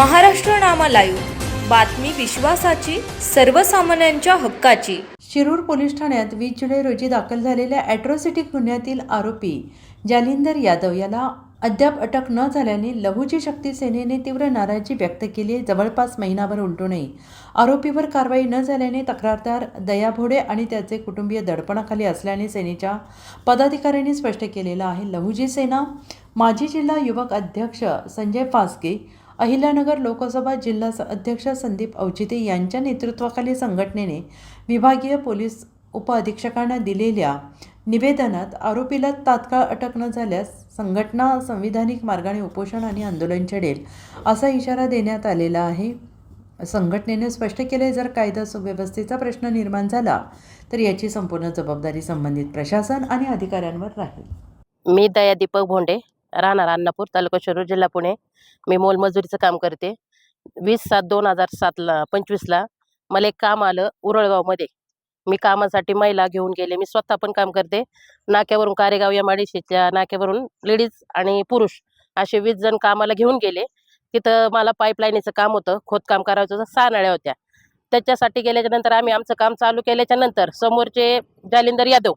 Maharashtra Nama live. बातमी विश्वासाची सर्वसामान्यांच्या हक्काची. शिरूर पोलीस ठाण्यात वीस जुलै रोजी दाखल झालेल्या अॅट्रॉसिटी गुन्ह्यातील आरोपी जालिंदर यादव याला अद्याप अटक न झाल्याने लहूजी शक्ती सेनेने तीव्र नाराजी व्यक्त केली जवळपास महिनाभर उलटूनही आरोपीवर कारवाई न झाल्याने तक्रारदार दया भोडे आणि त्याचे कुटुंबीय दडपणाखाली असल्याने सेनेच्या पदाधिकाऱ्यांनी स्पष्ट केलेलं आहे. लहूजी सेना माजी जिल्हा युवक अध्यक्ष संजय फासगे अहिल्यानगर लोकसभा जिल्हा अध्यक्ष संदीप औचिते यांच्या नेतृत्वाखाली संघटनेने विभागीय पोलीस उपअधीक्षकांना दिलेल्या निवेदनात आरोपीला तात्काळ अटक न झाल्यास संघटना संविधानिक मार्गाने उपोषण आणि आंदोलन छेडेल असा इशारा देण्यात आलेला आहे. संघटनेने स्पष्ट केले जर कायदा सुव्यवस्थेचा प्रश्न निर्माण झाला तर याची संपूर्ण जबाबदारी संबंधित प्रशासन आणि अधिकाऱ्यांवर राहील. मी दया दीपक भोंडे राहणार अन्नापूर तालुका शिरूर जिल्हा पुणे. मी मोलमजुरीचं काम करते. वीस सात दोन हजार सातला पंचवीसला मला एक काम आलं उरळगावमध्ये. मी कामासाठी महिला घेऊन गेले. मी स्वतः पण काम करते. नाक्यावरून कारेगाव या माडीशीच्या नाक्यावरून लेडीज आणि पुरुष असे वीस जण कामाला घेऊन गेले. तिथं मला पाईपलाईनीचं काम होतं. खोदकाम करायचं होतं. सहा नळ्या होत्या. त्याच्यासाठी गेल्याच्यानंतर आम्ही आमचं काम चालू केल्याच्यानंतर समोरचे जालिंदर यादव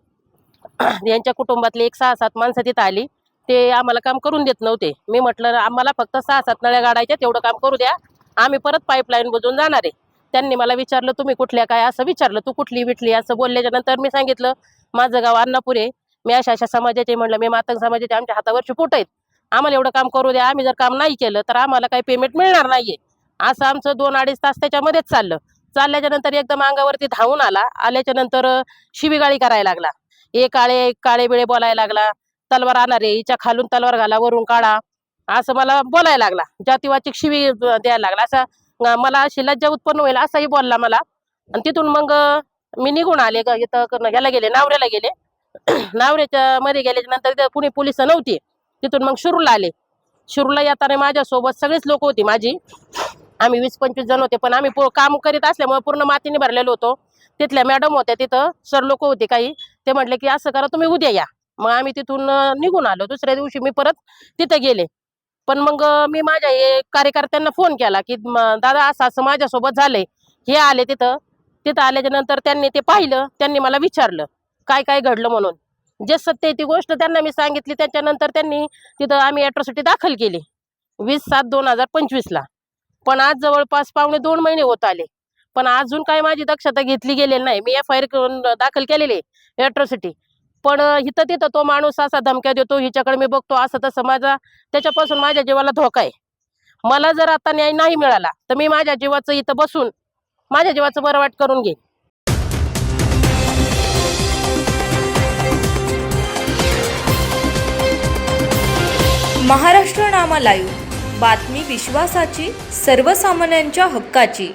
यांच्या कुटुंबातली एक सहा सात माणसं तिथं आली. ते आम्हाला काम करून देत नव्हते. मी म्हटलं आम्हाला फक्त सहा सात नळ्या गाडायच्या तेवढं काम करू द्या. आम्ही परत पाईपलाईन बुजून जाणार आहे. त्यांनी मला विचारलं तुम्ही कुठल्या काय? असं विचारलं तू कुठली विठली असं बोलल्याच्या नंतर मी सांगितलं माझं गाव अन्नापूर आहे. मी अशा अशा समाजाचे म्हणलं मी मातंग समाजाचे आमच्या हातावरची पोट आहेत. आम्हाला एवढं काम करू द्या. आम्ही जर काम नाही केलं तर आम्हाला काही पेमेंट मिळणार नाहीये. असं आमचं दोन अडीच तास त्याच्यामध्येच चाललं. चालल्याच्या नंतर एकदम अंगावरती धावून आला. आल्याच्यानंतर शिवीगाळी करायला लागला. हे काळे काळे बिळे बोलायला लागला. तलवार आणणार आहे हिच्या खालून तलवार घाला वरून काढा. असं मला बोलायला लागला. जातीवाचिक शिवी द्यायला लागला. असा मला अशी लज्जा उत्पन्न होईल असाही बोलला मला. आणि तिथून मग मी निघून आले ग- इथं ह्याला गेले नावऱ्याला गेले. नावऱ्याच्या मध्ये गेल्याच्यानंतर तिथं पुणे पोलीस नव्हती. तिथून मग शुरूला आले. शुरूला येताना माझ्यासोबत सगळेच लोक होती माझी. आम्ही वीस पंचवीस जण होते पण आम्ही काम करीत असल्यामुळे पूर्ण मातीने भरलेलो होतो. तिथल्या मॅडम होत्या तिथं. सर लोक होते काही. ते म्हटले की असं करा तुम्ही उद्या या. मग आम्ही तिथून निघून आलो. दुसऱ्या दिवशी मी परत तिथं गेले. पण मग मी माझ्या हे कार्यकर्त्यांना फोन केला की दादा असं असं माझ्यासोबत झालंय. हे आले तिथं. तिथं आल्याच्यानंतर त्यांनी ते पाहिलं. त्यांनी मला विचारलं काय काय घडलं म्हणून? जे सत्य ती गोष्ट त्यांना मी सांगितली. त्याच्यानंतर त्यांनी तिथं आम्ही अॅट्रॉसिटी दाखल केली. वीस सात दोन हजार पंचवीसला पण आज जवळपास पावणे दोन महिने होत आले. पण अजून काही माझी दक्षता घेतली गेलेली नाही. मी एफ आय आर दाखल केलेली अॅट्रॉसिटी पण इथं तिथं तो माणूस असा धमक्या देतो हिच्याकडे मी बघतो असं तसं माझा त्याच्यापासून माझ्या जीवाला धोका आहे. मला जर आता न्याय नाही मिळाला तर मी माझ्या जीवाचं इथं बसून माझ्या जीवाचं बरं वाट करून घेईन. महाराष्ट्र नामा लाईव्ह. बातमी विश्वासाची सर्वसामान्यांच्या हक्काची.